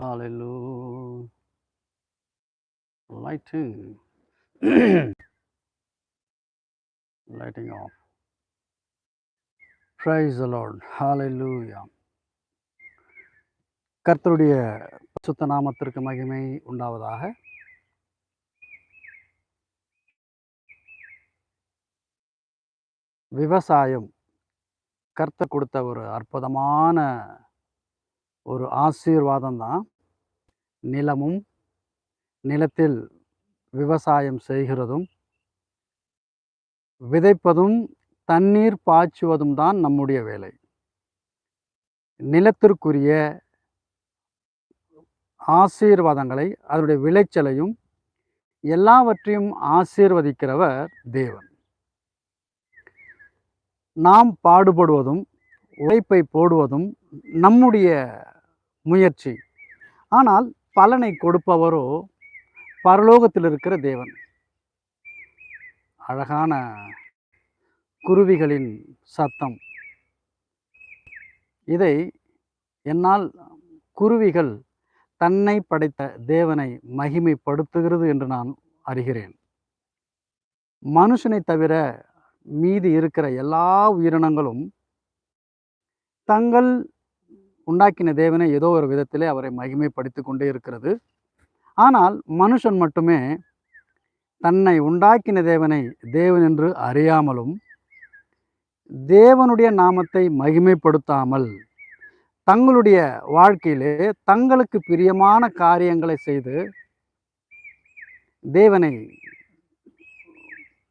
Hallelujah. Lighting. Lighting off. Praise the Lord. Hallelujah. கர்த்தருடைய சுத்த நாமத்திற்கு மகிமை உண்டாவதாக விவசாயம் கர்த்தர் கொடுத்த ஒரு அற்புதமான ஒரு ஆசீர்வாதம் தான் நிலமும் நிலத்தில் விவசாயம் செய்கிறதும் விதைப்பதும் தண்ணீர் பாய்ச்சுவதும் தான் நம்முடைய வேலை. நிலத்திற்குரிய ஆசீர்வாதங்களை அதனுடைய விளைச்சலையும் எல்லாவற்றையும் ஆசீர்வதிக்கிறவர் தேவன். நாம் பாடுபடுவதும் உழைப்பை போடுவதும் நம்முடைய முயற்சி. ஆனால் பலனை கொடுப்பவரோ பரலோகத்தில் இருக்கிற தேவன். அழகான குருவிகளின் சத்தம். இதை என்னால் குருவிகள் தன்னை படைத்த தேவனை மகிமைப்படுத்துகிறது என்று நான் அறிகிறேன். மனுஷனை தவிர மீதி இருக்கிற எல்லா உயிரினங்களும் தங்கள் உண்டாக்கின தேவனை ஏதோ ஒரு விதத்திலே அவரை மகிமைப்படுத்தி கொண்டே இருக்கிறது. ஆனால் மனுஷன் மட்டுமே தன்னை உண்டாக்கின தேவனை தேவன் என்று அறியாமலும் தேவனுடைய நாமத்தை மகிமைப்படுத்தாமல் தங்களுடைய வாழ்க்கையிலே தங்களுக்கு பிரியமான காரியங்களை செய்து தேவனை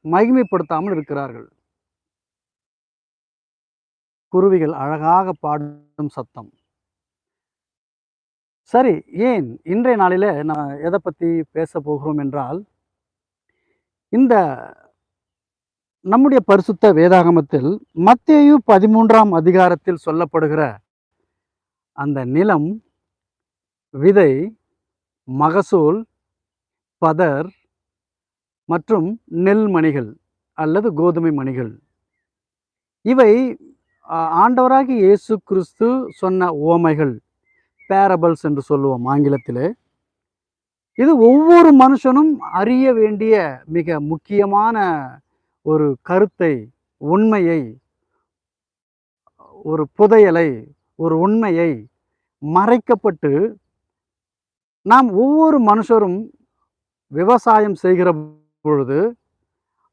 மகிமைப்படுத்தாமல் இருக்கிறார்கள். குருவிகள் அழகாக பாடும் சத்தம். சரி ஏன் இன்றைய நாளில் நான் எதை பற்றி பேச போகிறோம் என்றால் இந்த நம்முடைய பரிசுத்த வேதாகமத்தில் மத்தேயு பதிமூன்றாம் அதிகாரத்தில் சொல்லப்படுகிற அந்த நிலம் விதை மகசூல் பதர் மற்றும் நெல் மணிகள் அல்லது கோதுமை மணிகள். இவை ஆண்டவராகி இயேசு கிறிஸ்து சொன்ன ஓமைகள் பேரபல்ஸ் என்று சொல்லுவோம் ஆங்கிலத்தில். இது ஒவ்வொரு மனுஷனும் அறிய வேண்டிய மிக முக்கியமான ஒரு கருத்தை உண்மையை ஒரு புதையலை ஒரு உண்மையை மறைக்கப்பட்டு நாம் ஒவ்வொரு மனுஷரும் விவசாயம் செய்கிற பொழுது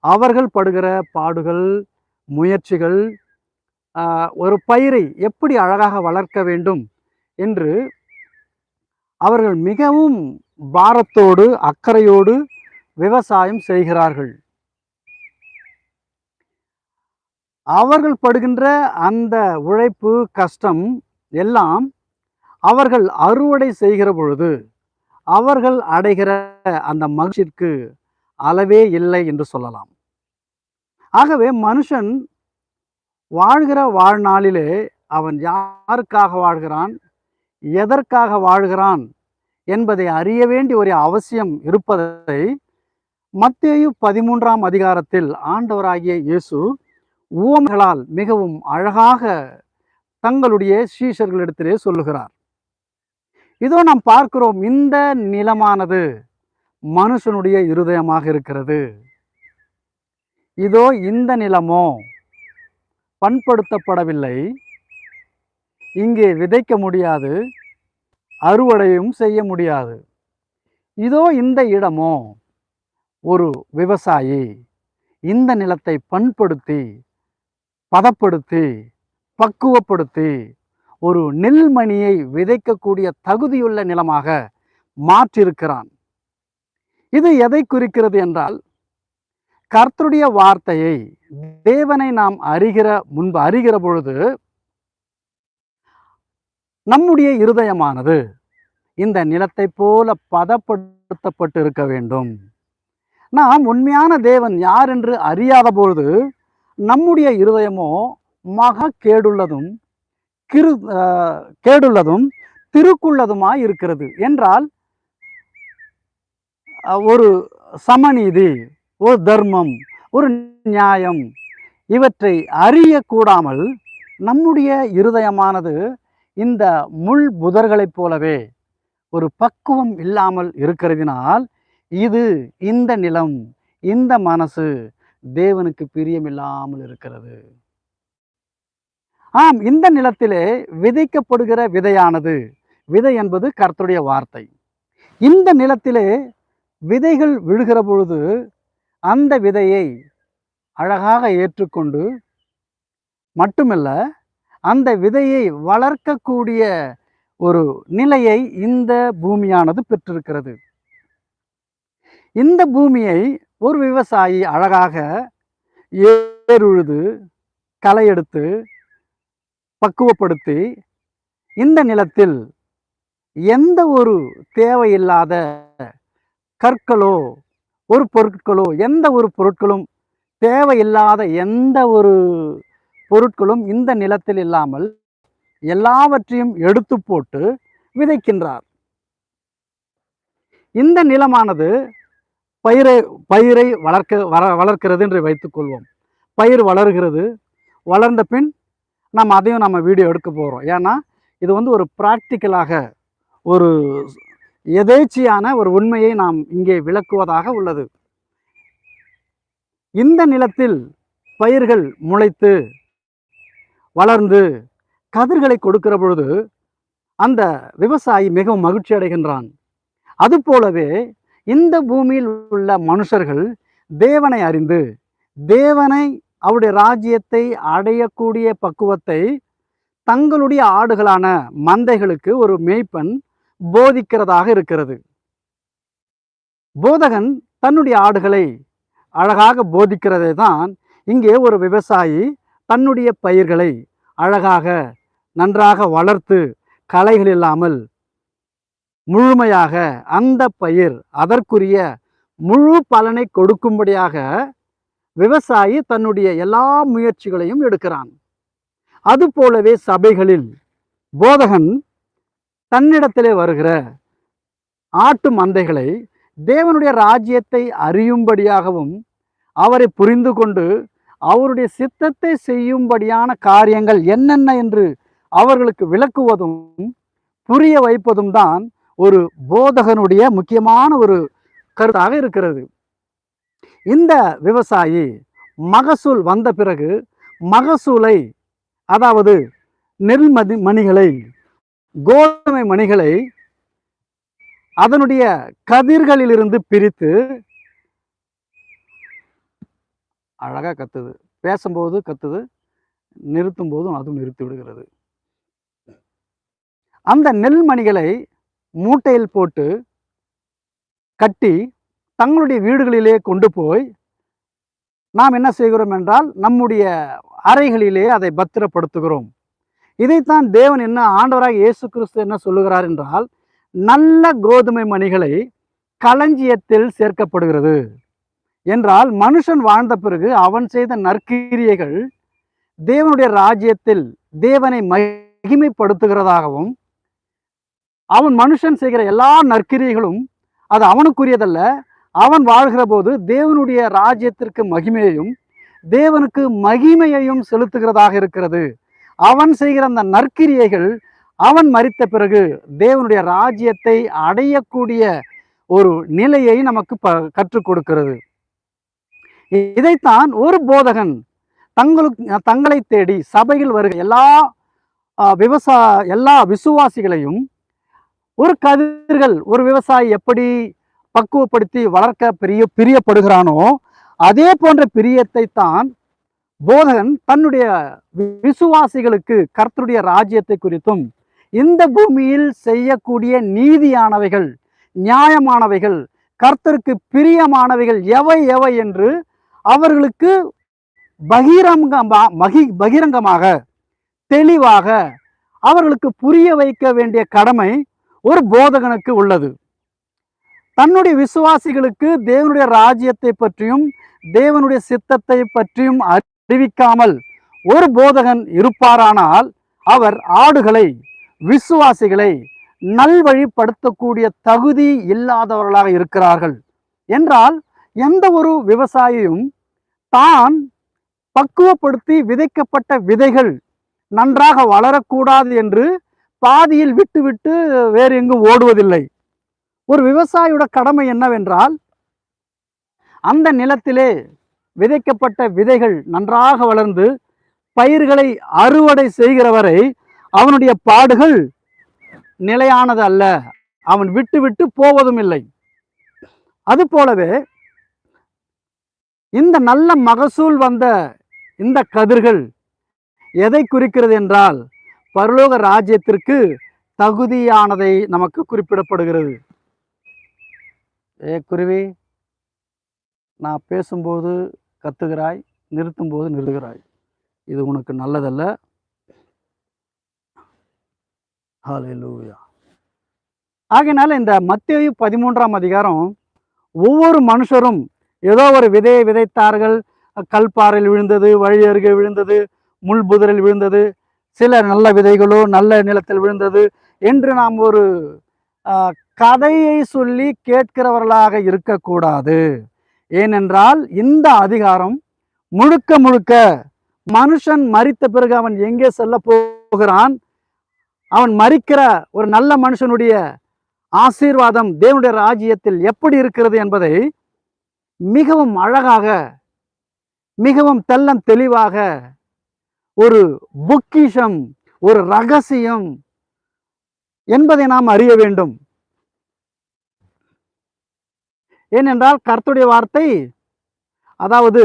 அவர்கள் படுகிற பாடுகள் முயற்சிகள் ஒரு பயிரை எப்படி அழகாக வளர்க்க வேண்டும் என்று அவர்கள் மிகவும் பாரத்தோடு அக்கறையோடு விவசாயம் செய்கிறார்கள். அவர்கள் படுகின்ற அந்த உழைப்பு கஷ்டம் எல்லாம் அவர்கள் அறுவடை செய்கிற பொழுது அவர்கள் அடைகிற அந்த மகிழ்ச்சிக்கு அளவே இல்லை என்று சொல்லலாம். ஆகவே மனுஷன் வாழ்கிற வாழ்நாளிலே அவன் யாருக்காக வாழ்கிறான்? எதற்காக வாழ்கிறான் என்பதை அறிய வேண்டிய ஒரு அவசியம் இருப்பதை மத்தேயு பதிமூன்றாம் அதிகாரத்தில் ஆண்டவராகிய இயேசு ஊமைகளால் மிகவும் அழகாக தங்களுடைய சீஷர்களிடத்திலே சொல்லுகிறார். இதோ நாம் பார்க்கிறோம் இந்த நிலமானது மனுஷனுடைய இருதயமாக இருக்கிறது. இதோ இந்த நிலமோ பண்படுத்தப்படவில்லை. இங்கே விதைக்க முடியாது அறுவடையும் செய்ய முடியாது. இதோ இந்த இடமோ ஒரு விவசாயி இந்த நிலத்தை பண்படுத்தி பதப்படுத்தி பக்குவப்படுத்தி ஒரு நெல்மணியை விதைக்கக்கூடிய தகுதியுள்ள நிலமாக மாற்றிருக்கிறான். இது எதை குறிக்கிறது என்றால் கர்த்தருடைய வார்த்தையை தேவனை நாம் அறிகிற முன்பு அறிகிற பொழுது நம்முடைய இருதயமானது இந்த நிலத்தை போல பதப்படுத்தப்பட்டு இருக்க வேண்டும். நாம் உண்மையான தேவன் யார் என்று அறியாத பொழுது நம்முடைய இருதயமோ மக கேடுள்ளதும் கிரு கேடுள்ளதும் திருக்குள்ளதுமாய் இருக்கிறது. என்றால் ஒரு சமநீதி ஒரு தர்மம் ஒரு நியாயம் இவற்றை அறியக்கூடாமல் நம்முடைய இருதயமானது இந்த முள் புதர்களைப் போலவே ஒரு பக்குவம் இல்லாமல் இருக்கிறதினால் இது இந்த நிலம் இந்த மனசு தேவனுக்கு பிரியமில்லாமல் இருக்கிறது. ஆம் இந்த நிலத்திலே விதைக்கப்படுகிற விதையானது விதை என்பது கர்த்தருடைய வார்த்தை. இந்த நிலத்திலே விதைகள் விழுகிற பொழுது அந்த விதையை அழகாக ஏற்றுக்கொண்டு மட்டுமல்ல அந்த விதையை வளர்க்கக்கூடிய ஒரு நிலையை இந்த பூமியானது பெற்றிருக்கிறது. இந்த பூமியை ஒரு விவசாயி அழகாக ஏறுழுது களை எடுத்து பக்குவப்படுத்தி இந்த நிலத்தில் எந்த ஒரு தேவையில்லாத கற்களோ ஒரு பொருட்களோ எந்த ஒரு பொருட்களும் தேவையில்லாத எந்த ஒரு பொருட்களும் இந்த நிலத்தில் இல்லாமல் எல்லாவற்றையும் எடுத்து போட்டு விதைக்கின்றார். இந்த நிலமானது பயிரை பயிரை வளர்க்க வள வளர்க்கிறது என்று வைத்துக்கொள்வோம் பயிர் வளர்கிறது. வளர்ந்த பின் நம்ம அதையும் நம்ம வீடியோ எடுக்க போகிறோம் ஏன்னா இது வந்து ஒரு ப்ராக்டிக்கலாக ஒரு எதேச்சியான ஒரு உண்மையை நாம் இங்கே விளக்குவதாக உள்ளது. இந்த நிலத்தில் பயிர்கள் முளைத்து வளர்ந்து கதிர்களை கொடுக்கிற பொழுது அந்த விவசாயி மிகவும் மகிழ்ச்சி அடைகின்றான். அதுபோலவே இந்த பூமியில் உள்ள மனுஷர்கள் தேவனை அறிந்து தேவனை அவருடைய ராஜ்யத்தை அடையக்கூடிய பக்குவத்தை தங்களுடைய ஆடுகளான மந்தைகளுக்கு ஒரு மேய்ப்பன் போதிக்கிறதாக இருக்கிறது. போதகன் தன்னுடைய ஆடுகளை அழகாக போதிக்கிறதை தான் இங்கே ஒரு விவசாயி தன்னுடைய பயிர்களை அழகாக நன்றாக வளர்த்து களைகள் இல்லாமல் முழுமையாக அந்த பயிர் அதற்குரிய முழு பலனை கொடுக்கும்படியாக விவசாயி தன்னுடைய எல்லா முயற்சிகளையும் எடுக்கிறான். அதுபோலவே சபைகளில் போதகன் தன்னிடத்திலே வருகிற ஆட்டு மந்தைகளை தேவனுடைய ராஜ்யத்தை அறியும்படியாகவும் அவரை புரிந்து கொண்டு அவருடைய சித்தத்தை செய்யும்படியான காரியங்கள் என்னென்ன என்று அவர்களுக்கு விளக்குவதும் புரிய வைப்பதும் தான் ஒரு போதகனுடைய முக்கியமான ஒரு கருத்தாக இருக்கிறது. இந்த விவசாயி மகசூல் வந்த பிறகு மகசூலை அதாவது நெல் மதி மணிகளை கோதுமை மணிகளை அதனுடைய கதிர்களிலிருந்து பிரித்து அழகாக கத்துது. பேசும்போது கத்துது நிறுத்தும் போதும் அதுவும் நிறுத்தி விடுகிறது. அந்த நெல்மணிகளை மூட்டையில் போட்டு கட்டி தங்களுடைய வீடுகளிலே கொண்டு போய் நாம் என்ன செய்கிறோம் என்றால் நம்முடைய அறைகளிலே அதை பத்திரப்படுத்துகிறோம். இதைத்தான் தேவன் என்ன ஆண்டவராக இயேசு கிறிஸ்து என்ன சொல்லுகிறார் என்றால் நல்ல கோதுமை மணிகளை களஞ்சியத்தில் சேர்க்கப்படுகிறது. என்றால் மனுஷன் வாழ்ந்த பிறகு அவன் செய்த நற்கிரியைகள் தேவனுடைய ராஜ்யத்தில் தேவனை மகிமைப்படுத்துகிறதாகவும் அவன் மனுஷன் செய்கிற எல்லா நற்கிரியைகளும் அது அவனுக்குரியதல்ல. அவன் வாழ்கிற போது தேவனுடைய ராஜ்யத்திற்கு மகிமையையும் தேவனுக்கு மகிமையையும் செலுத்துகிறதாக இருக்கிறது. அவன் செய்கிற அந்த நற்கிரியைகள் அவன் மறித்த பிறகு தேவனுடைய ராஜ்யத்தை அடையக்கூடிய ஒரு நிலையை நமக்கு ப கற்றுக் கொடுக்கிறது. இதைத்தான் ஒரு போதகன் தங்களுக்கு தங்களை தேடி சபையில் வருகிற எல்லா விவசாய எல்லா விசுவாசிகளையும் ஒரு கதிர்கள் ஒரு விவசாயி எப்படி பக்குவப்படுத்தி வளர்க்க பிரிய பிரியப்படுகிறானோ அதே போன்ற பிரியத்தை தான் போதகன் தன்னுடைய விசுவாசிகளுக்கு கர்த்தருடைய ராஜ்யத்தை குறித்தும் இந்த பூமியில் செய்யக்கூடிய நீதியானவைகள் நியாயமானவைகள் கர்த்தருக்கு பிரியமானவைகள் எவை எவை என்று அவர்களுக்கு பகிரங்க மகி பகிரங்கமாக தெளிவாக அவர்களுக்கு புரிய வைக்க வேண்டிய கடமை ஒரு போதகனுக்கு உள்ளது. தன்னுடைய விசுவாசிகளுக்கு தேவனுடைய ராஜ்யத்தை பற்றியும் தேவனுடைய சித்தத்தை பற்றியும் அறிவிக்காமல் ஒரு போதகன் இருப்பாரானால் அவர் ஆடுகளை விசுவாசிகளை நல்வழிப்படுத்தக்கூடிய தகுதி இல்லாதவர்களாக இருக்கிறார்கள். என்றால் எந்த ஒரு விவசாயியும் தான் பக்குவப்படுத்தி விதைக்கப்பட்ட விதைகள் நன்றாக வளரக்கூடாது என்று பாதியில் விட்டுவிட்டு வேறு எங்கும் ஓடுவதில்லை. ஒரு விவசாயியோட கடமை என்னவென்றால் அந்த நிலத்திலே விதைக்கப்பட்ட விதைகள் நன்றாக வளர்ந்து பயிர்களை அறுவடை செய்கிற வரை அவனுடைய பாடுகள் நிலையானது அல்ல அவன் விட்டு விட்டு போவதும் இல்லை அது போலவே இந்த நல்ல மகசூல் வந்த இந்த கதிர்கள் எதை குறிக்கிறது என்றால் பரலோக ராஜ்யத்திற்கு தகுதியானதை நமக்கு குறிப்பிடப்படுகிறது. ஏ குருவி நான் பேசும்போது கத்துகிறாய் நிறுத்தும்போது நிறுத்துகிறாய். இது உனக்கு நல்லதல்ல. ஹalleluya. ஆகையினால இந்த மத்திய பதிமூன்றாம் அதிகாரம் ஒவ்வொரு மனுஷரும் ஏதோ ஒரு விதையை விதைத்தார்கள். கல்பாறையில் விழுந்தது வழி அருகே விழுந்தது முள் புதரில் விழுந்தது சில நல்ல விதைகளோ நல்ல நிலத்தில் விழுந்தது என்று நாம் ஒரு கதையை சொல்லி கேட்கிறவர்களாக இருக்கக்கூடாது. ஏனென்றால் இந்த அதிகாரம் முழுக்க முழுக்க மனுஷன் மறித்த பிறகு அவன் எங்கே செல்ல போகிறான்? அவன் மறிக்கிற ஒரு நல்ல மனுஷனுடைய ஆசீர்வாதம் தேவனுடைய ராஜ்யத்தில் எப்படி இருக்கிறது என்பதை மிகவும் அழகாக மிகவும் தெள்ளம் தெளிவாக ஒரு பொக்கிஷம் ஒரு ரகசியம் என்பதை நாம் அறிய வேண்டும் ஏனென்றால் கர்த்தருடைய வார்த்தை அதாவது.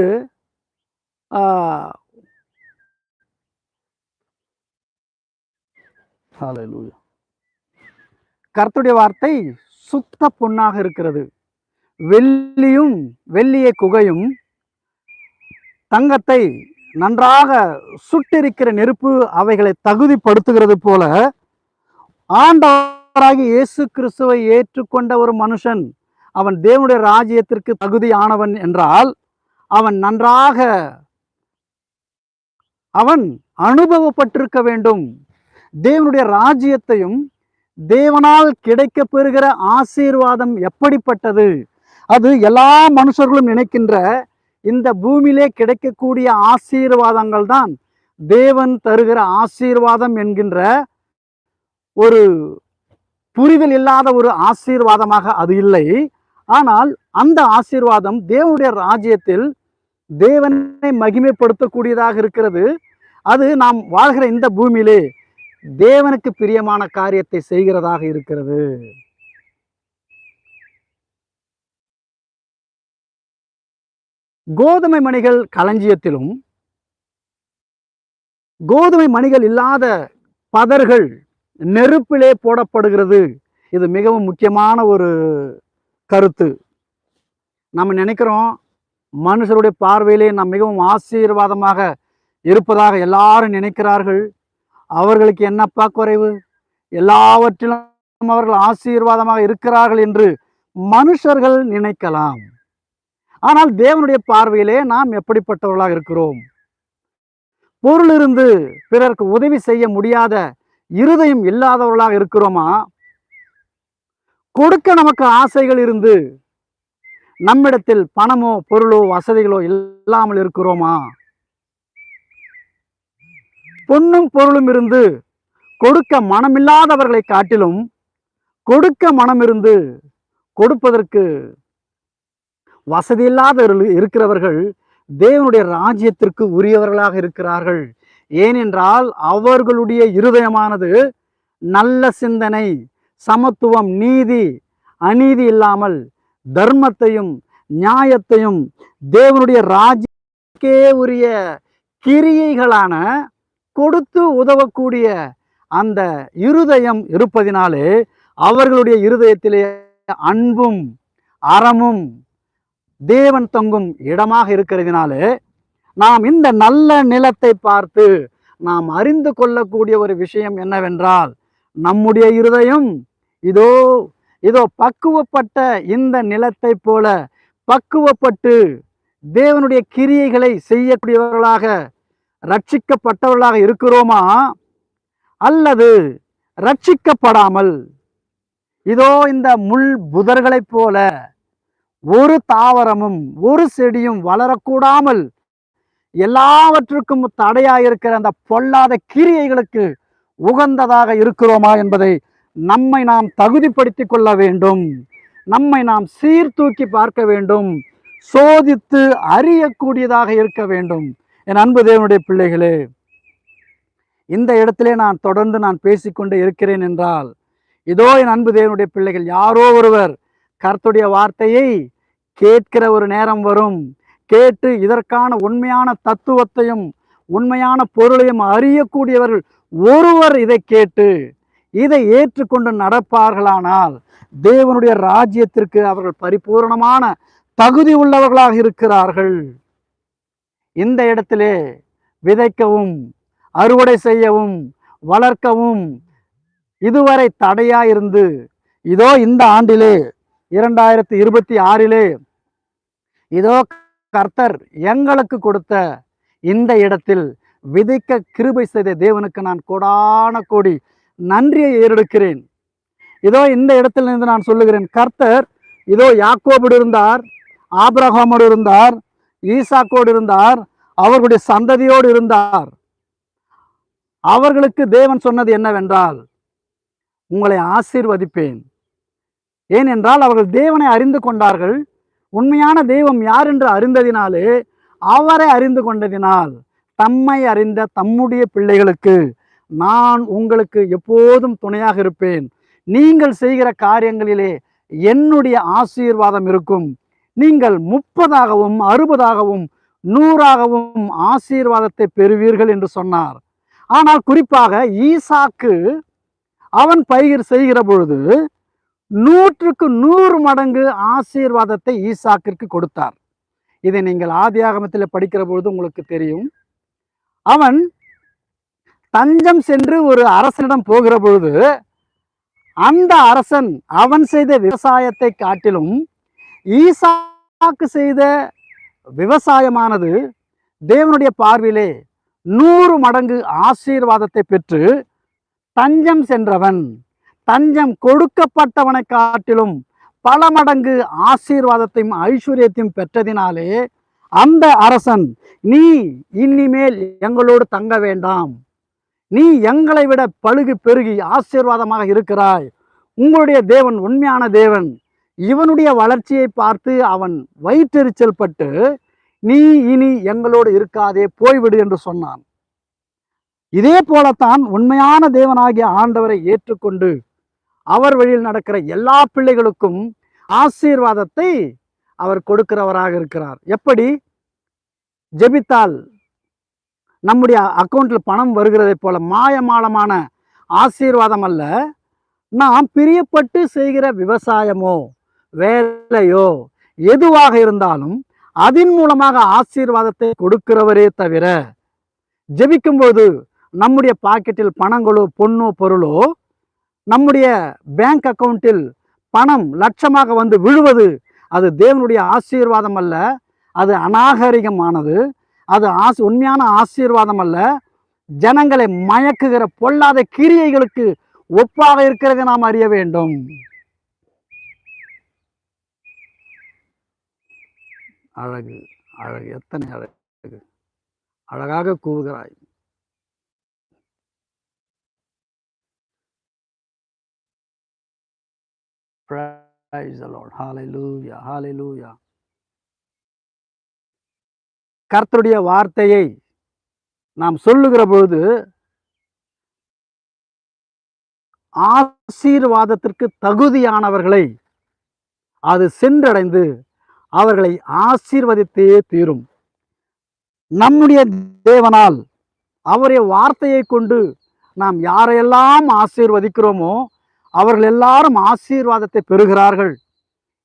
கர்த்தருடைய வார்த்தை சுத்த பொன்னாக இருக்கிறது வெள்ளியும் வெள்ளிய குகையும் தங்கத்தை நன்றாக சுட்டிருக்கிற நெருப்பு அவைகளை தகுதிப்படுத்துகிறது போல ஆண்டவராகிய இயேசு கிறிஸ்துவை ஏற்றுக்கொண்ட ஒரு மனுஷன் அவன் தேவனுடைய ராஜ்யத்திற்கு தகுதியானவன் என்றால் அவன் நன்றாக அவன் அனுபவப்பட்டிருக்க வேண்டும். தேவனுடைய ராஜ்யத்தையும் தேவனால் கிடைக்கப் பெறுகிற ஆசீர்வாதம் எப்படிப்பட்டது? அது எல்லா மனுஷர்களும் நினைக்கின்ற இந்த பூமியிலே கிடைக்கக்கூடிய ஆசீர்வாதங்கள் தான் தேவன் தருகிற ஆசீர்வாதம் என்கின்ற ஒரு புரிதல் இல்லாத ஒரு ஆசீர்வாதமாக அது இல்லை. ஆனால் அந்த ஆசீர்வாதம் தேவனுடைய ராஜ்யத்தில் தேவனை மகிமைப்படுத்தக்கூடியதாக இருக்கிறது. அது நாம் வாழ்கிற இந்த பூமியிலே தேவனுக்கு பிரியமான காரியத்தை செய்கிறதாக இருக்கிறது. கோதுமை மணிகள் களஞ்சியத்திலும் கோதுமை மணிகள் இல்லாத பதர்கள் நெருப்பிலே போடப்படுகிறது. இது மிகவும் முக்கியமான ஒரு கருத்து. நம்ம நினைக்கிறோம் மனுஷருடைய பார்வையிலே நாம் மிகவும் ஆசீர்வாதமாக இருப்பதாக எல்லாரும் நினைக்கிறார்கள். அவர்களுக்கு என்னப்பா குறைவு எல்லாவற்றிலும் அவர்கள் ஆசீர்வாதமாக இருக்கிறார்கள் என்று மனுஷர்கள் நினைக்கலாம். ஆனால் தேவனுடைய பார்வையிலே நாம் எப்படிப்பட்டவர்களாக இருக்கிறோம்? பொருள் இருந்து பிறருக்கு உதவி செய்ய முடியாத இருதயம் இல்லாதவர்களாக இருக்கிறோமா? கொடுக்க நமக்கு ஆசைகள் இருந்து நம்மிடத்தில் பணமோ பொருளோ வசதிகளோ இல்லாமல் இருக்கிறோமா? பொன்னும் பொருளும் இருந்து கொடுக்க மனமில்லாதவர்களை காட்டிலும் கொடுக்க மனம் இருந்து கொடுப்பதற்கு வசதி இல்லாத இருக்கிறவர்கள் தேவனுடைய ராஜ்யத்திற்கு உரியவர்களாக இருக்கிறார்கள். ஏனென்றால் அவர்களுடைய இருதயமானது நல்ல சிந்தனை சமத்துவம் நீதி அநீதி இல்லாமல் தர்மத்தையும் நியாயத்தையும் தேவனுடைய ராஜ்யக்கே உரிய கிரியைகளான கொடுத்து உதவக்கூடிய அந்த இருதயம் இருப்பதினாலே அவர்களுடைய இருதயத்திலே அன்பும் அறமும் தேவன் தங்கும் இடமாக இருக்கிறதுனாலே நாம் இந்த நல்ல நிலத்தை பார்த்து நாம் அறிந்து கொள்ளக்கூடிய ஒரு விஷயம் என்னவென்றால் நம்முடைய இருதயம் இதோ இதோ பக்குவப்பட்ட இந்த நிலத்தை போல பக்குவப்பட்டு தேவனுடைய கிரியைகளை செய்யக்கூடியவர்களாக ரட்சிக்கப்பட்டவர்களாக இருக்கிறோமா? அல்லது ரட்சிக்கப்படாமல் இதோ இந்த முள் புதர்களைப் போல ஒரு தாவரமும் ஒரு செடியும் வளரக்கூடாமல் எல்லாவற்றுக்கும் தடையாக இருக்கிற அந்த பொல்லாத கிரியைகளுக்கு உகந்ததாக இருக்கிறோமா என்பதை நம்மை நாம் தகுதிப்படுத்தி கொள்ள வேண்டும். நம்மை நாம் சீர்தூக்கி பார்க்க வேண்டும். சோதித்து அறியக்கூடியதாக இருக்க வேண்டும். என் அன்பு தேவனுடைய பிள்ளைகளே இந்த இடத்திலே நான் தொடர்ந்து நான் பேசிக்கொண்டே இருக்கிறேன் என்றால் இதோ என் அன்பு தேவனுடைய பிள்ளைகள் யாரோ ஒருவர் கர்த்துடைய வார்த்தையை கேட்கிற ஒரு நேரம் வரும். கேட்டு இதற்கான உண்மையான தத்துவத்தையும் உண்மையான பொருளையும் அறியக்கூடியவர்கள் ஒருவர் இதை கேட்டு இதை ஏற்றுக்கொண்டு நடப்பார்களானால் தேவனுடைய ராஜ்யத்திற்கு அவர்கள் பரிபூரணமான தகுதி உள்ளவர்களாக இருக்கிறார்கள். இந்த இடத்திலே விதைக்கவும் அறுவடை செய்யவும் வளர்க்கவும் இதுவரை தடையா இருந்து இதோ இந்த ஆண்டிலே இரண்டாயிரத்தி இருபத்தி ஆறிலே இதோ கர்த்தர் எங்களுக்கு கொடுத்த இந்த இடத்தில் விதைக்க கிருபை செய்த தேவனுக்கு நான் கோடான கோடி நன்றியை ஏறெடுக்கிறேன். இதோ இந்த இடத்தில் இருந்து நான் சொல்லுகிறேன் கர்த்தர் இதோ யாக்கோபோடு இருந்தார் ஆபிரகாமோடு இருந்தார் ஈசாக்கோடு இருந்தார் அவர்களுடைய சந்ததியோடு இருந்தார். அவர்களுக்கு தேவன் சொன்னது என்னவென்றால் உங்களை ஆசீர்வதிப்பேன். ஏனென்றால் அவர்கள் தேவனை அறிந்து கொண்டார்கள். உண்மையான தெய்வம் யார் என்று அறிந்ததினாலே அவரை அறிந்து கொண்டதினால் தம்மை அறிந்த தம்முடைய பிள்ளைகளுக்கு நான் உங்களுக்கு எப்போதும் துணையாக இருப்பேன். நீங்கள் செய்கிற காரியங்களிலே என்னுடைய ஆசீர்வாதம் இருக்கும். நீங்கள் முப்பதாகவும் அறுபதாகவும் நூறாகவும் ஆசீர்வாதத்தை பெறுவீர்கள் என்று சொன்னார். ஆனால் குறிப்பாக ஈசாக்கு அவன் பயிர் செய்கிற பொழுது நூற்றுக்கு நூறு மடங்கு ஆசீர்வாதத்தை ஈசாக்கிற்கு கொடுத்தார். இதை நீங்கள் ஆதியாகமத்தில் படிக்கிற பொழுது உங்களுக்கு தெரியும். அவன் தஞ்சம் சென்று ஒரு அரசனிடம் போகிற பொழுது அந்த அரசன் அவன் செய்த விவசாயத்தை காட்டிலும் ஈசாக்கு செய்த விவசாயமானது தேவனுடைய பார்வையிலே நூறு மடங்கு ஆசீர்வாதத்தை பெற்று தஞ்சம் சென்றவன். தஞ்சம் கொடுக்கப்பட்டவனை காட்டிலும் பல மடங்கு ஆசீர்வாதத்தையும் ஐஸ்வர்யத்தையும் பெற்றதினாலே அந்த அரசன் நீ இனிமேல் எங்களோடு தங்க வேண்டாம். நீ எங்களை விட பழுகு பெருகி ஆசீர்வாதமாக இருக்கிறாய். உங்களுடைய தேவன் உண்மையான தேவன். இவனுடைய வளர்ச்சியை பார்த்து அவன் வயிற்றெரிச்சல் பட்டு நீ இனி எங்களோடு இருக்காதே போய்விடு என்று சொன்னான். இதே போலத்தான் உண்மையான தேவனாகிய ஆண்டவரை ஏற்றுக்கொண்டு அவர் வழியில் நடக்கிற எல்லா பிள்ளைகளுக்கும் ஆசீர்வாதத்தை அவர் கொடுக்கிறவராக இருக்கிறார். எப்படி? ஜெபித்தால் நம்முடைய அக்கௌண்ட்ல பணம் வருகிறதை போல மாயமாலமான ஆசீர்வாதம் அல்ல. நாம் பிரியப்பட்டு செய்கிற விவசாயமோ வேலையோ எதுவாக இருந்தாலும் அதன் மூலமாக ஆசீர்வாதத்தை கொடுக்கிறவரே தவிர ஜெபிக்கும்போது நம்முடைய பாக்கெட்டில் பணங்களோ பொண்ணோ பொருளோ நம்முடைய பேங்க் அக்கௌண்ட்டில் பணம் லட்சமாக வந்து விழுவது அது தேவனுடைய ஆசீர்வாதம் அல்ல அது அநாகரிகமானது. அது ஆஸ் உண்மையான ஆசீர்வாதம் அல்ல. ஜனங்களை மயக்குகிற பொல்லாத கிரியைகளுக்கு ஒப்பாக இருக்கிறத நாம் அறிய வேண்டும். அழகு அழகு எத்தனை அழகு. அழகாக கூவுகிறாய். Praise the Lord. Hallelujah. Hallelujah. கர்த்தருடைய வார்த்தையை நாம் சொல்லுகிற பொழுது ஆசீர்வாதத்திற்கு தகுதியானவர்களை அது சென்றடைந்து அவர்களை ஆசீர்வதித்தே தீரும் நம்முடைய தேவனால் அவருடைய வார்த்தையை கொண்டு நாம் யாரையெல்லாம் ஆசீர்வதிக்கிறோமோ அவர்கள் எல்லாரும் ஆசீர்வாதத்தை பெறுகிறார்கள்.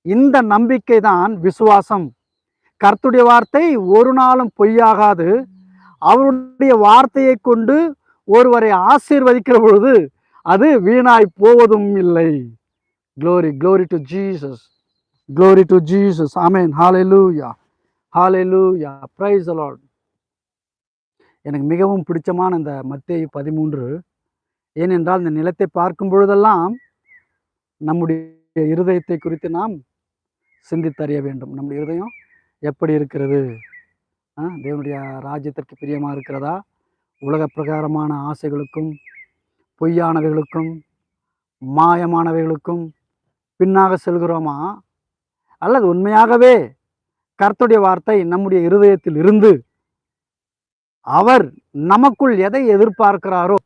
இந்த நம்பிக்கை தான் விசுவாசம். கர்த்துடைய வார்த்தை ஒரு நாளும் பொய்யாகாது. அவருடைய வார்த்தையை கொண்டு ஒருவரை ஆசீர்வதிக்கிற பொழுது அது வீணாய் போவதும் இல்லை. Glory glory to Jesus glory to Jesus amen hallelujah hallelujah லூயா ப்ரைஸ் அலாட் எனக்கு மிகவும் பிடிச்சமான இந்த மத்திய பதிமூன்று ஏனென்றால் இந்த நிலத்தை பார்க்கும் பொழுதெல்லாம் நம்முடைய இருதயத்தை குறித்து நாம் சிந்தித்தறிய வேண்டும். நம்முடைய இருதயம் எப்படி இருக்கிறது? தேவனுடைய ராஜ்யத்திற்கு பிரியமாக இருக்கிறதா? உலக பிரகாரமான ஆசைகளுக்கும் பொய்யானவைகளுக்கும் மாயமானவைகளுக்கும் பின்னாக செல்கிறோமா? அல்லது உண்மையாகவே கர்த்துடைய வார்த்தை நம்முடைய இருதயத்தில் இருந்து அவர் நமக்குள் எதை எதிர்பார்க்கிறாரோ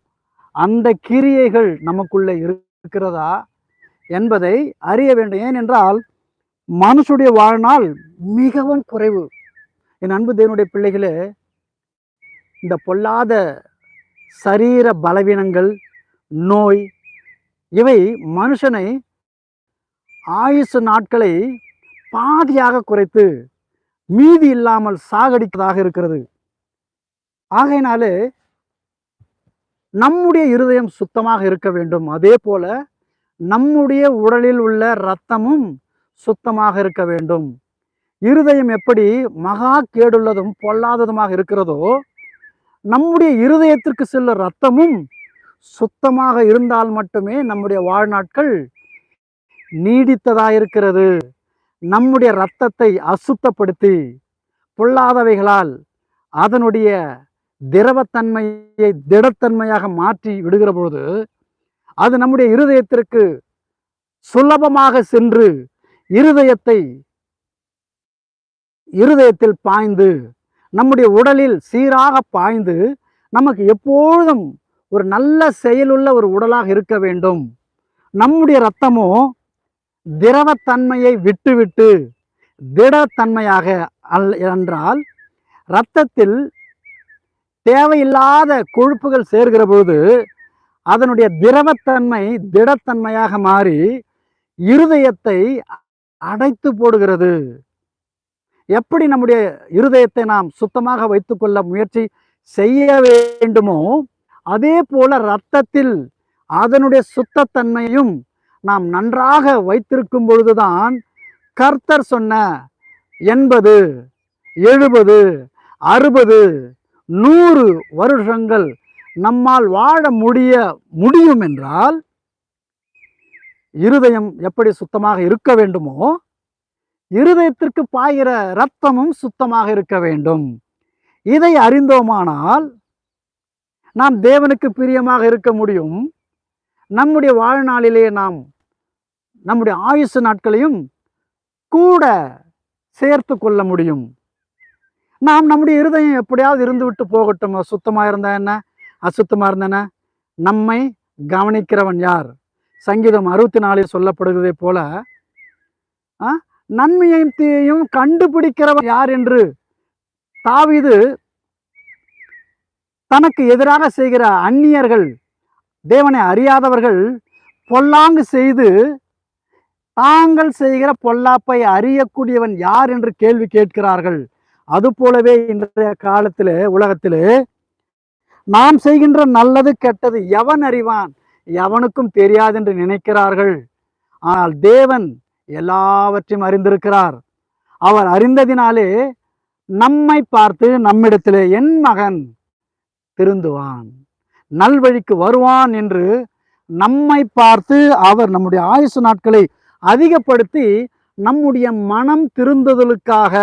அந்த கிரியைகள் நமக்குள்ளே இருக்கிறதா என்பதை அறிய வேண்டும். ஏனென்றால் மனுஷுடைய வாழ்நாள் மிகவும் குறைவு. என் அன்பு தேவனுடைய பிள்ளைகளே இந்த பொல்லாத சரீர பலவீனங்கள் நோய் இவை மனுஷனை ஆயுசு நாட்களை பாதியாக குறைத்து மீதி இல்லாமல் சாகடிப்பதாக இருக்கிறது. ஆகையினாலே நம்முடைய இருதயம் சுத்தமாக இருக்க வேண்டும். அதே போல நம்முடைய உடலில் உள்ள இரத்தமும் சுத்தமாக இருக்க வேண்டும். இருதயம் எப்படி மகா கேடுள்ளதும் பொல்லாததுமாக இருக்கிறதோ நம்முடைய இருதயத்திற்கு செல்ல ரத்தமும் சுத்தமாக இருந்தால் மட்டுமே நம்முடைய வாழ்நாட்கள் நீடித்ததாக இருக்கிறது நம்முடைய இரத்தத்தை அசுத்தப்படுத்தி பொல்லாதவைகளால் அதனுடைய திரவத்தன்மையை திடத்தன்மையாக மாற்றி விடுகிற பொழுது அது நம்முடைய இருதயத்திற்கு சுலபமாக சென்று இருதயத்தை இருதயத்தில் பாய்ந்து நம்முடைய உடலில் சீராக பாய்ந்து நமக்கு எப்பொழுதும் ஒரு நல்ல செயலுள்ள ஒரு உடலாக இருக்க வேண்டும். நம்முடைய இரத்தமோ திரவத்தன்மையை விட்டுவிட்டு திடத்தன்மையாக அல் என்றால் இரத்தத்தில் தேவையில்லாத கொழுப்புகள் சேர்கிற பொழுது அதனுடைய திரவத்தன்மை திடத்தன்மையாக மாறி இருதயத்தை அடைத்து போடுகிறது. எப்படி நம்முடைய இருதயத்தை நாம் சுத்தமாக வைத்துக்கொள்ள முயற்சி செய்ய வேண்டுமோ அதே போல இரத்தத்தில் அதனுடைய சுத்தத்தன்மையும் நாம் நன்றாக வைத்திருக்கும் பொழுதுதான் கர்த்தர் சொன்ன எண்பது எழுபது அறுபது நூறு வருஷங்கள் நம்மால் வாழ முடிய முடியும் என்றால் இருதயம் எப்படி சுத்தமாக இருக்க வேண்டுமோ இருதயத்திற்கு பாய்கிற இரத்தமும் சுத்தமாக இருக்க வேண்டும். இதை அறிந்தோமானால் நாம் தேவனுக்கு பிரியமாக இருக்க முடியும். நம்முடைய வாழ்நாளிலே நாம் நம்முடைய ஆயுசு நாட்களையும் கூட சேர்த்து கொள்ள முடியும். நாம் நம்முடைய இருதயம் எப்படியாவது இருந்து விட்டு போகட்டும் சுத்தமாக இருந்தா என்ன? அசுத்தமாக இருந்தா என்ன? நம்மை கவனிக்கிறவன் யார்? சங்கீதம் அறுபத்தி நாலில் சொல்லப்படுவதை போல ஆ, நன்மையையும் தீயையும் கண்டுபிடிக்கிறவன் யார் என்று தாவிது தனக்கு எதிராக செய்கிற அந்நியர்கள் தேவனை அறியாதவர்கள் பொல்லாங்கு செய்து தாங்கள் செய்கிற பொல்லாப்பை அறியக்கூடியவன் யார் என்று கேள்வி கேட்கிறார்கள். அதுபோலவே இன்றைய காலத்திலே உலகத்திலே நாம் செய்கின்ற நல்லது கெட்டது எவன் அறிவான்? எவனுக்கும் தெரியாது என்று நினைக்கிறார்கள். ஆனால் தேவன் எல்லாவற்றையும் அறிந்திருக்கிறார். அவர் அறிந்ததினாலே நம்மை பார்த்து நம்மிடத்திலே என் மகன் திருந்துவான். நல்வழிக்கு வருவான் என்று நம்மை பார்த்து அவர் நம்முடைய ஆயுசு நாட்களை அதிகப்படுத்தி நம்முடைய மனம் திருந்துதலுக்காக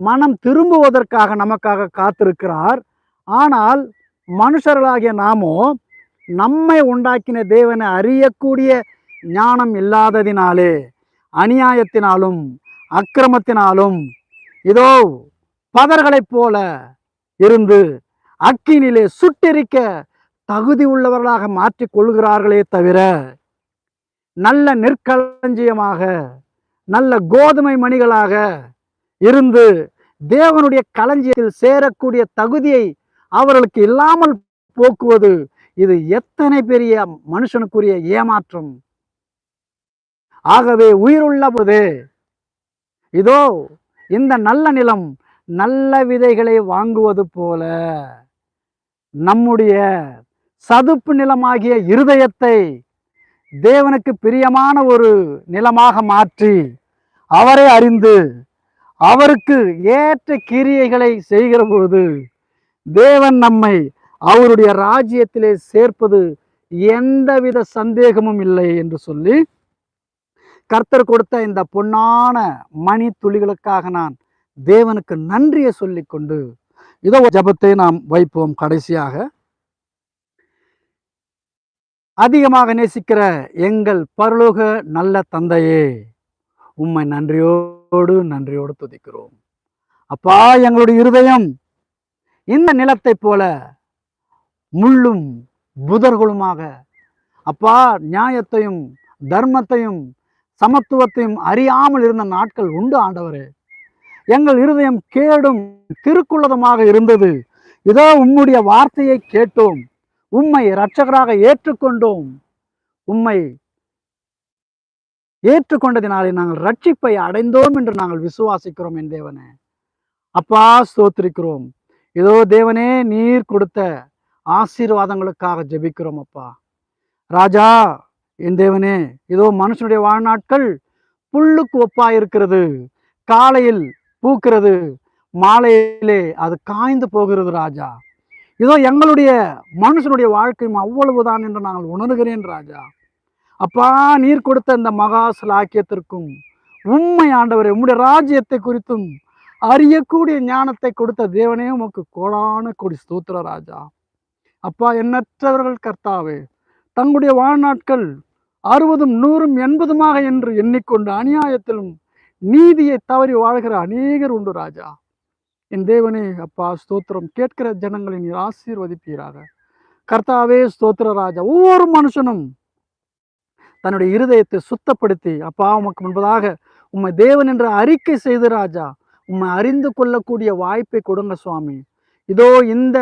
மனம் திரும்புவதற்காக நமக்காக காத்திருக்கிறார். ஆனால் மனுஷர்களாகிய நாமோ நம்மை உண்டாக்கின தேவனை அறியக்கூடிய ஞானம் இல்லாததினாலே அநியாயத்தினாலும் அக்கிரமத்தினாலும் இதோ பதர்களைப் போல இருந்து அக்கினிலே சுட்டெரிக்க தகுதி உள்ளவர்களாக மாற்றிக் கொள்கிறார்களே தவிர நல்ல நெற்களஞ்சியமாக நல்ல கோதுமை மணிகளாக இருந்து தேவனுடைய களஞ்சியத்தில் சேரக்கூடிய தகுதியை அவர்களுக்கு இல்லாமல் போக்குவது இது எத்தனை பெரிய மனுஷனுக்குரிய ஏமாற்றம். ஆகவே உயிருள்ளபோது இதோ இந்த நல்ல நிலம் நல்ல விதைகளை வாங்குவது போல நம்முடைய சதுப்பு நிலமாகிய இருதயத்தை தேவனுக்கு பிரியமான ஒரு நிலமாக மாற்றி அவரை அறிந்து அவருக்கு ஏற்ற கிரியைகளை செய்கிற பொழுது தேவன் நம்மை அவருடைய ராஜ்யத்திலே சேர்ப்பது எந்தவித சந்தேகமும் இல்லை என்று சொல்லி கர்த்தர் கொடுத்த இந்த பொன்னான மணி துளிகளுக்காக நான் தேவனுக்கு நன்றியை சொல்லிக்கொண்டு இதோ ஜெபத்தை நாம் வைப்போம் கடைசியாக. அதிகமாக நேசிக்கிற எங்கள் பரலோக நல்ல தந்தையே உம்மை நன்றியோ நன்றியோடு நன்றியோடு துதிக்கிறோம். அப்பா எங்களுடைய இருதயம் இந்த நிலத்தைப் போல முள்ளும் புதர்களுமாக. அப்பா நியாயத்தையும் தர்மத்தையும் சமத்துவத்தையும் அறியாமல் இருந்த நாட்கள் உண்டு ஆண்டவரே. எங்கள் இருதயம் கேடும் திருக்குள்ளதமாக இருந்தது. இதோ உம்முடைய வார்த்தையை கேட்டோம். உம்மை இரட்சகராக ஏற்றுக்கொண்டோம். உம்மை ஏற்றுக்கொண்டதினாலே நாங்கள் ரட்சிப்பை அடைந்தோம் என்று நாங்கள் விசுவாசிக்கிறோம் என் தேவனே. அப்பா ஸ்தோத்திரிக்கிறோம். இதோ தேவனே நீர் கொடுத்த ஆசீர்வாதங்களுக்காக ஜெபிக்கிறோம் அப்பா. ராஜா என் தேவனே இதோ மனுஷனுடைய வாழ்நாட்கள் புல்லுக்கு ஒப்பா இருக்கிறது காலையில் பூக்கிறது. மாலையிலே அது காய்ந்து போகிறது ராஜா. இதோ எங்களுடைய மனுஷனுடைய வாழ்க்கையும் அவ்வளவுதான் என்று நாங்கள் உணர்கிறேன் ராஜா. அப்பா நீர் கொடுத்த இந்த மகா சிலாக்கியத்திற்கும் உண்மை ஆண்டவரே உம்முடைய ராஜ்யத்தை குறித்தும் அறியக்கூடிய ஞானத்தை கொடுத்த தேவனே உமக்கு கோடான கொடி ஸ்தூத்திர ராஜா. அப்பா எண்ணற்றவர்கள் கர்த்தாவே தங்களுடைய வாழ்நாட்கள் அறுபதும் நூறும் எண்பதுமாக என்று எண்ணிக்கொண்டு அநியாயத்திலும் நீதியை தவறி வாழ்கிற அநேகர் உண்டு ராஜா. என் தேவனே அப்பா ஸ்தோத்திரம் கேட்கிற ஜனங்களை நீர் ஆசீர்வதிப்பீராக. கர்த்தாவே ஸ்தோத்திர ராஜா ஒவ்வொரு மனுஷனும் தன்னுடைய இருதயத்தை சுத்தப்படுத்தி அப்பா உமக்கு முன்பதாக உம்மை தேவன் என்ற அறிக்கை செய்து ராஜா உம்மை அறிந்து கொள்ளக்கூடிய வாய்ப்பை கொடுங்க சுவாமி. இதோ இந்த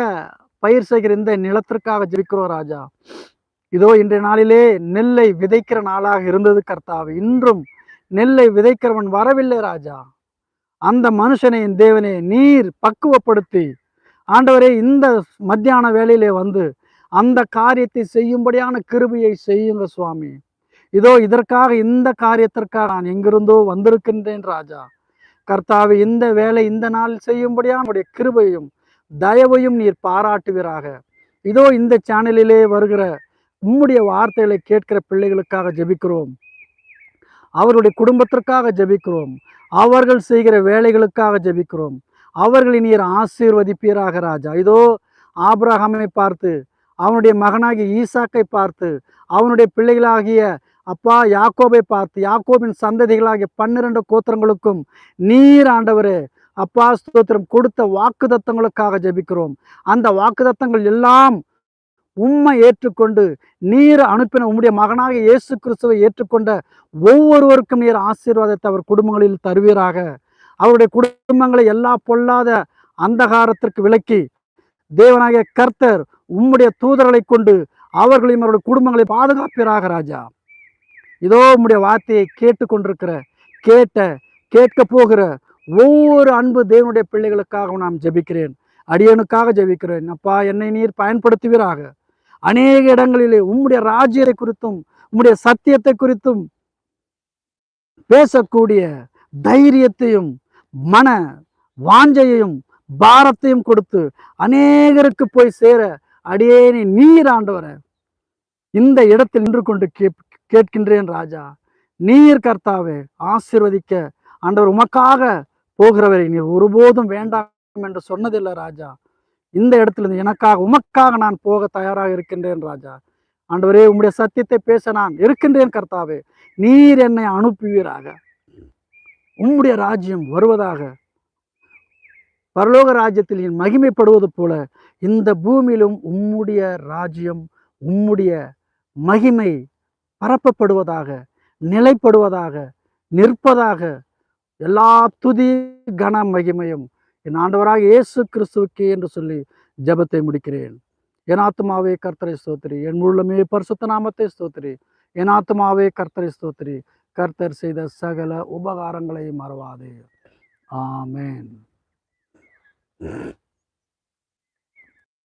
பயிர் செய்கிற இந்த நிலத்திற்காக ஜெபிக்கிறோம் ராஜா. இதோ இன்றைய நாளிலே நெல்லை விதைக்கிற நாளாக இருந்தது கர்த்தாவே. இன்றும் நெல்லை விதைக்கிறவன் வரவில்லை ராஜா. அந்த மனுஷனை என் தேவனே நீர் பக்குவப்படுத்தி ஆண்டவரே இந்த மத்தியான வேலையிலே வந்து அந்த காரியத்தை செய்யும்படியான கிருபியை செய்யுங்க சுவாமி. இதோ இதற்காக இந்த காரியத்திற்காக நான் எங்கிருந்தோ வந்திருக்கின்றேன் ராஜா. கர்த்தாவை இந்த வேலை இந்த நாள் செய்யும்படியான கிருபையும் தயவையும் நீர் பாராட்டுவீராக. இதோ இந்த சேனலிலே வருகிற உம்முடைய வார்த்தைகளை கேட்கிற பிள்ளைகளுக்காக ஜெபிக்கிறோம். அவருடைய குடும்பத்திற்காக ஜெபிக்கிறோம். அவர்கள் செய்கிற வேலைகளுக்காக ஜெபிக்கிறோம். அவர்களை நீர் ஆசீர்வதிப்பீராக ராஜா. இதோ ஆபிரகாமை பார்த்து அவனுடைய மகனாகிய ஈசாக்கை பார்த்து அவனுடைய பிள்ளைகளாகிய அப்பா யாக்கோபை பார்த்து யாக்கோபின் சந்ததிகளாகிய பன்னிரண்டு கோத்திரங்களுக்கும் நீர் ஆண்டவரே அப்பா ஸ்தோத்திரம் கொடுத்த வாக்குதத்தங்களுக்காக ஜெபிக்கிறோம். அந்த வாக்குதத்தங்கள் எல்லாம் உம்மை ஏற்றுக்கொண்டு நீர் அனுப்பின உம்முடைய மகனாக இயேசு கிறிஸ்துவை ஏற்றுக்கொண்ட ஒவ்வொருவருக்கும் நீர் ஆசீர்வாதத்தை அவர் குடும்பங்களில் தருவீராக. அவருடைய குடும்பங்களை எல்லா பொல்லாத அந்தகாரத்திற்கு விலக்கி தேவனாகிய கர்த்தர் உம்முடைய தூதர்களை கொண்டு அவர்களையும் அவருடைய குடும்பங்களை பாதுகாப்பீராக ராஜா. இதோ உம்முடைய வார்த்தையை கேட்டுக்கொண்டிருக்கிற கேட்ட கேட்க போகிற ஒவ்வொரு அன்பு தேவனுடைய பிள்ளைகளுக்காகவும் நாம் ஜெபிக்கிறேன். அடியனுக்காக ஜெபிக்கிறேன். அப்பா என்னை நீர் பயன்படுத்துவீராக. அநேக இடங்களிலே உம்முடைய ராஜ்யத்தை குறித்தும் உம்முடைய சத்தியத்தை குறித்தும் பேசக்கூடிய தைரியத்தையும் மன வாஞ்சையையும் பாரத்தையும் கொடுத்து அநேகருக்கு போய் சேர அடியேனை நீர் ஆண்டவரை. இந்த இடத்தில் நின்று கொண்டு கேட்கின்றேன் ராஜா. நீர் கர்த்தாவே ஆசிர்வதிக்க. ஆண்டவர் உமக்காக போகிறவரை நீர் ஒருபோதும் வேண்டாம் என்று சொன்னதில்லை ராஜா. இந்த இடத்துலேருந்து எனக்காக உமக்காக நான் போக தயாராக இருக்கின்றேன் ராஜா. ஆண்டவரே உம்முடைய சத்தியத்தை பேச நான் இருக்கின்றேன் கர்த்தாவே. நீர் என்னை அனுப்புவீராக. உம்முடைய ராஜ்யம் வருவதாக. பரலோக ராஜ்யத்தில் என் மகிமைப்படுவது போல இந்த பூமியிலும் உம்முடைய ராஜ்யம் உம்முடைய மகிமை பரப்பப்படுவதாக நிலைப்படுவதாக நிற்பதாக எல்லா துதி கன மகிமையும் என் ஆண்டவராக இயேசு கிறிஸ்துவுக்கு என்று சொல்லி ஜபத்தை முடிக்கிறேன். என் ஆத்மாவே கர்த்தரை ஸ்தோத்திரி. என் முழுமே பரிசுத்த நாமத்தை ஸ்தோத்திரி. என் ஆத்மாவே கர்த்தரை ஸ்தோத்திரி. கர்த்தர் செய்த சகல உபகாரங்களை மறவாதே ஆமேன்.